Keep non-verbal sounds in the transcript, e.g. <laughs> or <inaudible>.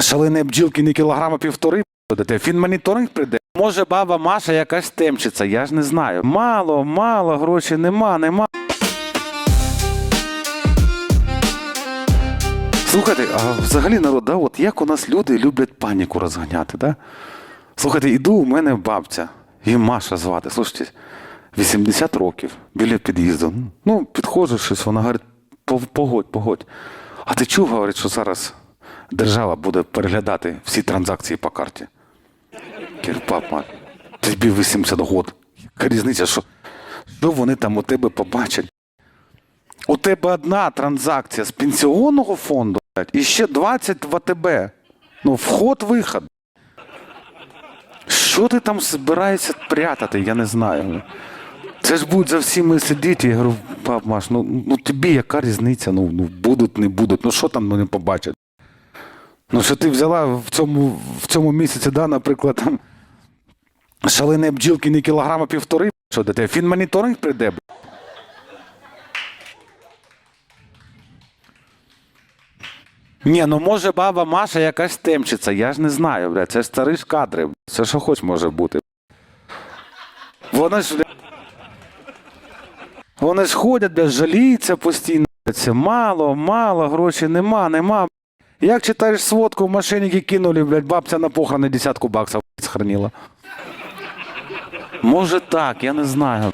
шалені бджілки не кілограма півтори будете. Фінмоніторинг прийде. Може, баба Маша якась темчиться, я ж не знаю. Мало, мало, грошей нема, нема. Слухайте, а взагалі народ, да, от як у нас люди люблять паніку розганяти, да? Слухайте, іду, у мене бабця, її Маша звати, слухайте, 80 років біля під'їзду. Ну, підходжу щось, вона говорить, погодь, погодь. А ти чув, говорить, що зараз держава буде переглядати всі транзакції по карті? Кажу, папа, тобі 80 год. Яка різниця, що, що вони там у тебе побачать? У тебе одна транзакція з пенсіонного фонду і ще 20 в АТБ. Ну, вход-виход. Що ти там збираєшся прятати, я не знаю. Це ж будуть за всіми сидіти. Я говорю, пап Маш, ну, ну тобі яка різниця? Ну, ну будуть, не будуть. Ну що там вони побачать? Ну, що ти взяла в цьому, в цьому місяці, да, наприклад, <laughs> там, шалені бджілки не кілограма півтори, що до тебе фінмоніторинг прийде. Ні, ну може баба Маша якась темчиться, я ж не знаю, бля. Це ж старі кадри. бля. Це що хоч може бути. Вони ж, бля, вони ж ходять, бля, жаліються постійно. Це мало, мало, грошей нема, нема. Як читаєш сводку, мошенники кинули, блядь, бабця на похорони десятку баксів схоронила. Може так, я не знаю.